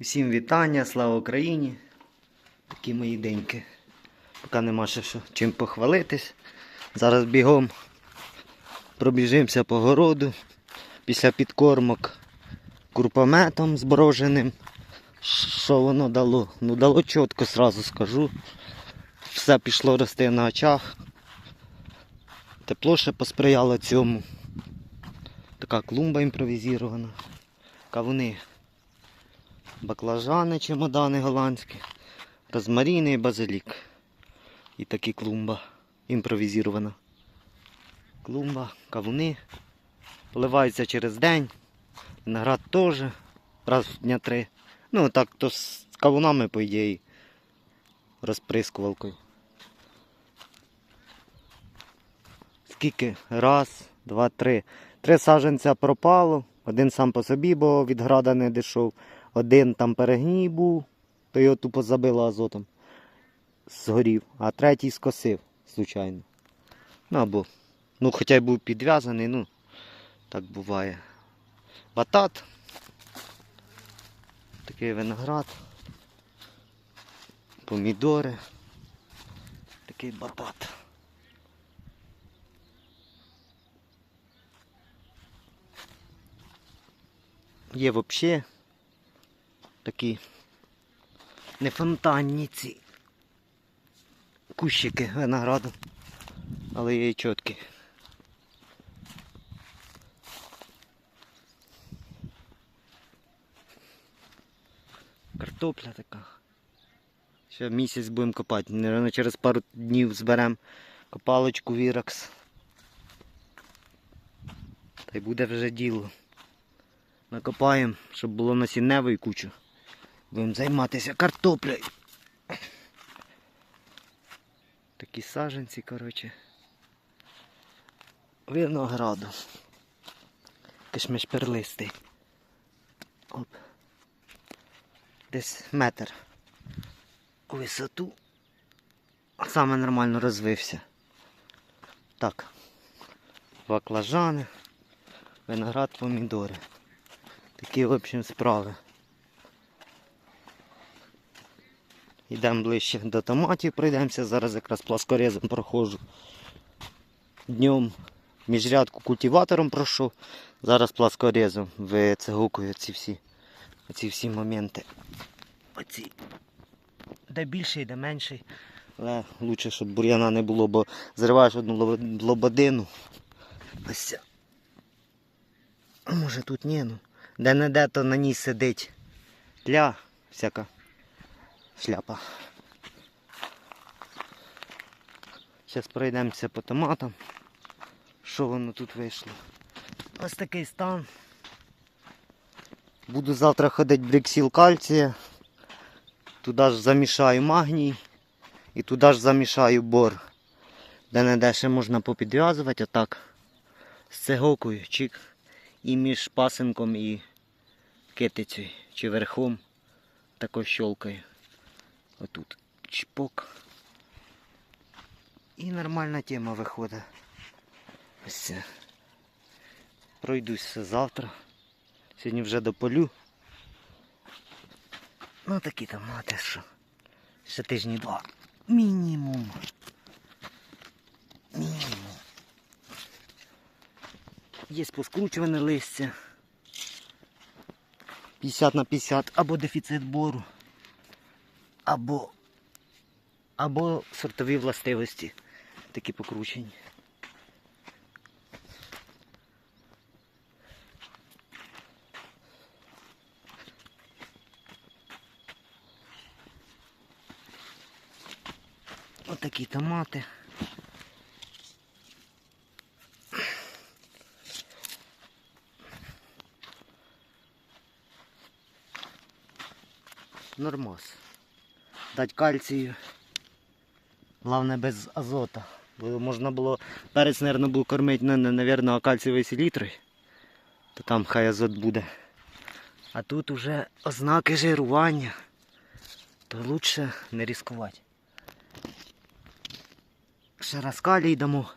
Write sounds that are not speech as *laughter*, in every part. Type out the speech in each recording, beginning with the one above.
Всім вітання, слава Україні. Такі мої деньки. Поки нема ще що чим похвалитись. Зараз бігом пробіжимося по городу. Після підкормок курпометом зброженим. Що воно дало? Ну дало чітко, сразу скажу. Все пішло рости на очах. Тепло ще посприяло цьому. Така клумба імпровізована. Кавуни баклажани, чемодани голландські, розмаріни і базилік. І такі клумба імпровізована. Клумба, кавуни. Поливаються через день. Виноград теж. Раз в дня три. Ну так то з кавунами, по ідеї, розприскувалкою. Скільки? Раз, два, три. Три саджанця пропало. Один сам по собі, бо від града не дійшов. Один там перегній був, то його тупо забило азотом. Згорів, а третій скосив, звичайно. Ну або, ну хоча й був підв'язаний, ну, так буває. Батат. Такий виноград. Помідори. Такий батат. Є взагалі такі не фонтанні ці кущики винограду, але є і чіткі. Картопля така. Ще місяць будемо копати. Наверно, через пару днів зберемо копалочку Віракс. Та й буде вже діло. Накопаємо, щоб було насінневої кучу. Будемо займатися картоплею. Такі саженці, коротше. Винограду. Кишмиш перлистий. Оп. Десь метр у висоту. Саме нормально розвився. Так. Баклажани, виноград, помідори. Такі, в общем, справи. Йдемо ближче до томатів, пройдемося. Зараз якраз пласкорезом проходжу. Днем міжрядку культиватором пройшов. Зараз пласкорезом вицегукую ці всі, ці всі моменти. Оці. Де більший, де менший. Але краще, щоб бур'яна не було, бо зриваєш одну лободину. Ось. ця. А Може тут ні, ну. Де не де, то на ній сидить тля, всяка шляпа. Зараз пройдемося по томатам. Що воно тут вийшло? Ось такий стан. Буду завтра ходити бриксіл кальція. Туди ж замішаю магній і туди ж замішаю бор. Де не де ще можна попідв'язувати, отак. З цегокою, чик. І між пасинком і китицею чи верхом тако щолкаю. Отут чпок. І нормальна тема виходить. Ось це. Пройдусь завтра. Сьогодні вже дополю. Ну такі там мати що. Ще тижні два. Мінімум. Мінімум. Є поскручуване листя. 50 на 50 або дефіцит бору, або, або сортові властивості такі покручені. Отакі томати. Нормас. Дать кальцію. Головне без азота. Бо можна було перець, мабуть, був кормити, не, навірно, кальцієвої селітри. То там хай азот буде. А тут уже ознаки жирування. То краще не ризикувати. Ще раз калій дамо.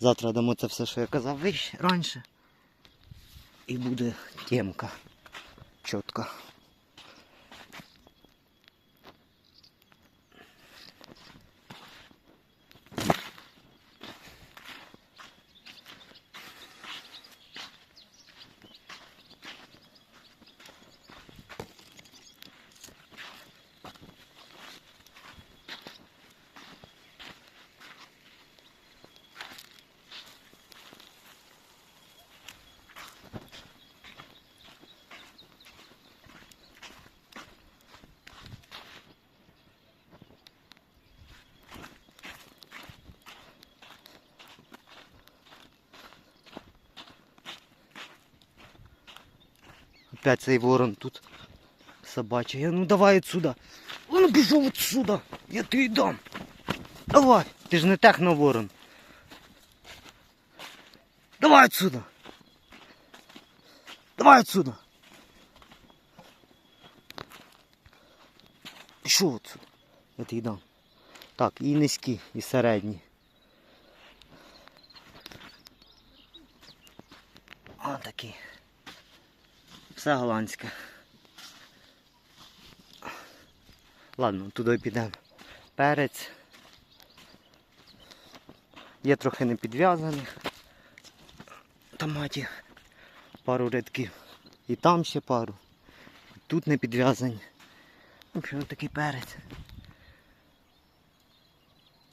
Завтра дамо це все, що я казав вище, раніше. І буде темка. Чітка. Опять цей ворон тут собачий. Ну давай отсюда. Он пішов отсюда. Я тобі дам. Давай. Ти ж не техноворон. Давай отсюда. Давай отсюда. Пішов отсюда. Я тобі дам. Так, і низькі, і середні. О, такі. Все голландське. Ладно, туди підемо. Перець. Є трохи не підв'язаних. Томатів. Пару рядків. І там ще пару. Тут не підв'язані. В общем, такий перець.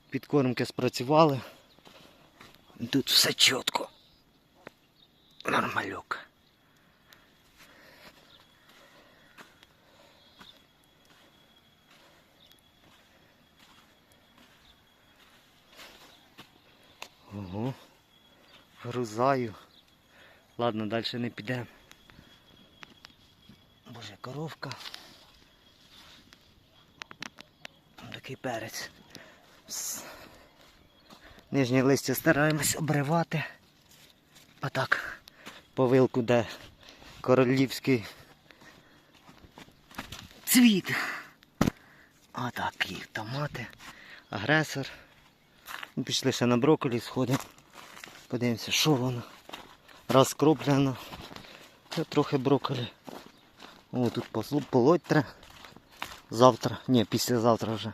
Підкормки спрацювали. Тут все чітко. Нормальок. Ого. Грузаю. Ладно, далі не підемо. Боже, коровка. Такий перець. Нижнє листя стараємось обривати. А так, по вилку, де королівський цвіт. А так, їх томати, агресор. Ну, Пішли ще на брокколі, сходимо. Подивимося, що воно. Розкроплено. Трохи брокколі. О, тут полоть треба. Завтра, ні, післязавтра вже.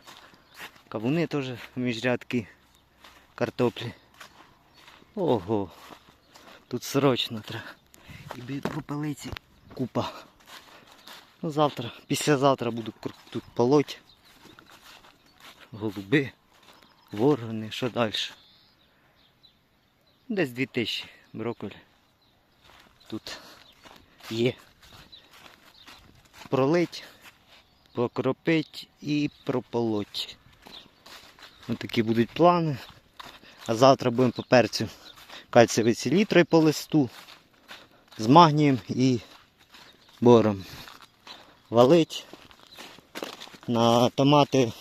Кавуни теж міжрядки картоплі. Ого. Тут срочно треба. І бі- попелиці купа. Ну, завтра, післязавтра буду тут полоть. Голуби, ворони, що далі? Десь 2000 брокколі. Тут є. Пролить, покропить і прополоть. Ось такі будуть плани. А завтра будемо по перцю кальцієвий селітрою по листу з магнієм і бором. Валить. На томати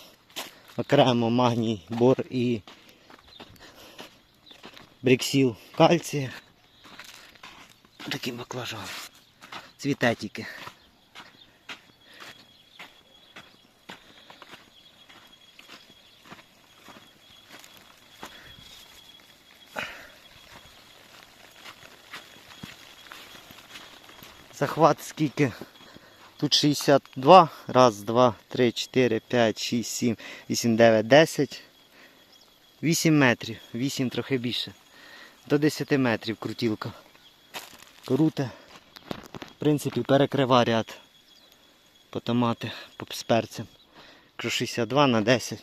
окремо магній, бор і бриксіл кальція. Такий баклажан. Цвіте тільки. Захват скільки? Тут 62. Раз, два, три, чотири, п'ять, шість, сім, вісім, дев'ять, десять. 8 метрів. 8 трохи більше. До 10 метрів крутілка. Круте. В принципі, перекрива ряд. По томати, по з перцем. Якщо 62 на 10.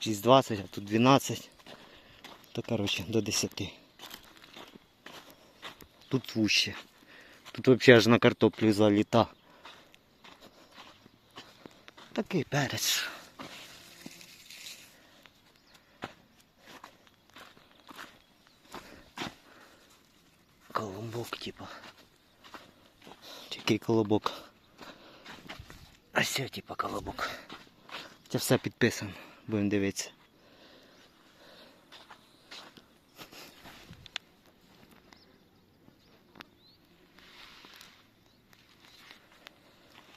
6,20, а тут 12. То коротше до 10. Тут вуще. Тут взагалі аж на картоплю заліта. Такий перець. Колобок, типа. Який колобок. А все, типа колобок. Це все підписано. Будемо дивитися.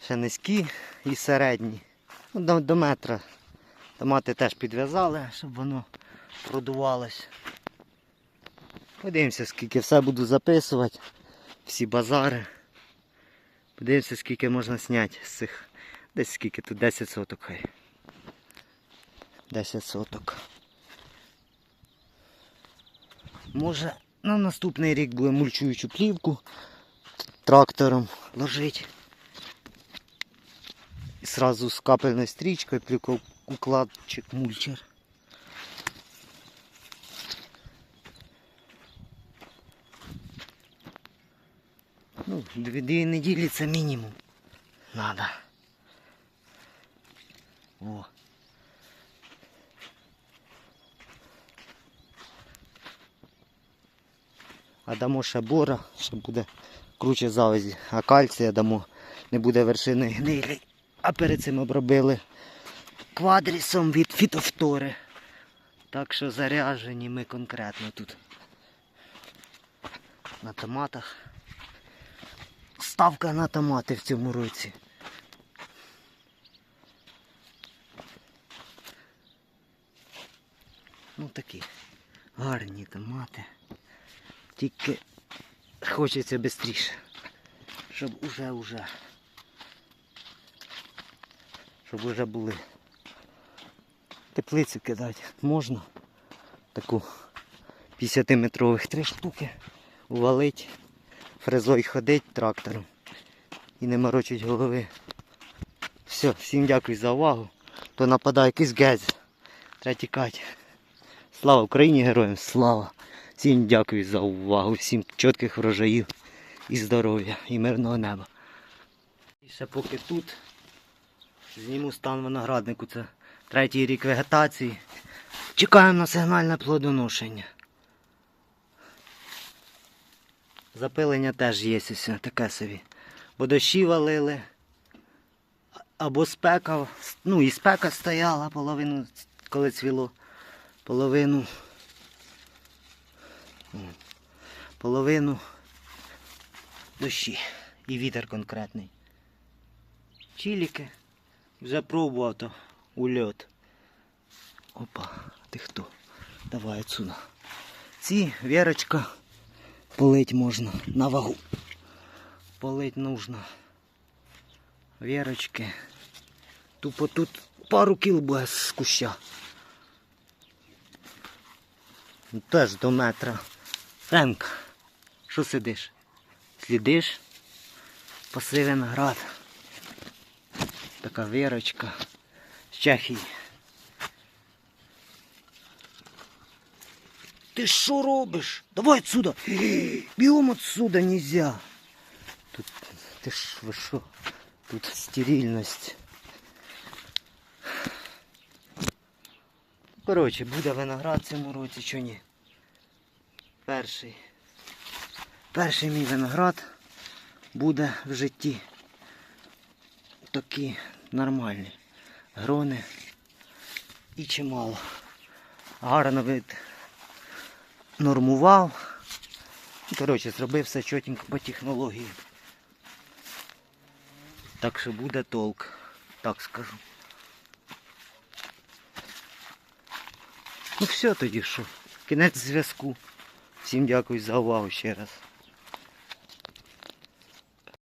Ще низькі і середні. Ну, до, до метра. Томати теж підв'язали, щоб воно продувалось. Подивимося, скільки все буду записувати. Всі базари. Подивимося, скільки можна зняти з цих. Десь скільки тут 10 соток хай. 10 соток. Може на наступний рік будемо мульчуючу плівку трактором ложити. Сразу з капельною стрічкою плюкокукладчик мульчер. Ну, дві, неділі це мінімум. Надо. О. А дамо ще бора, ще буде круче завязі, а кальція дамо, не буде вершини гнилі. А перед цим обробили квадрісом від фітофтори. Так що заряжені ми конкретно тут. На томатах. Ставка на томати в цьому році. Ну такі гарні томати. Тільки хочеться швидше. Щоб уже уже. Щоб уже були. Теплицю кидати можна. Таку 50-метрових три штуки. Увалить, фрезой ходить трактором і не морочить голови. Все, всім дякую за увагу. То нападає якийсь гез. Треба тікати. Слава Україні, героям, слава! Всім дякую за увагу, всім чітких врожаїв і здоров'я, і мирного неба. І ще поки тут зніму стан винограднику. Це третій рік вегетації. Чекаємо на сигнальне плодоношення. Запилення теж є таке собі. Бо дощі валили. Або спека, ну і спека стояла половину, коли цвіло, половину. Половину дощі. І вітер конкретний. Чіліки. Вже пробував то ульот. Опа, ти хто? Давай отсюда. Ці вірочка полить можна на вагу. Полить нужно. Вірочки. Тупо тут пару кіл буде з куща. Ну, Теж до метра. Френк, що сидиш? Слідиш? Паси виноград. Така вірочка з Чехії. Ти що робиш? Давай отсюда. *gasps* Бігом отсюда нельзя. Тут ти ж ви що? Тут стерильність. Коротше, буде виноград цьому році, чи ні. Перший. Перший мій виноград буде в житті. Такі нормальні. Грони і чимало. Гарно нормував. Коротше, зробив все чотенько по технології. Так що буде толк, так скажу. Ну все тоді що. Кінець зв'язку. Всім дякую за увагу ще раз.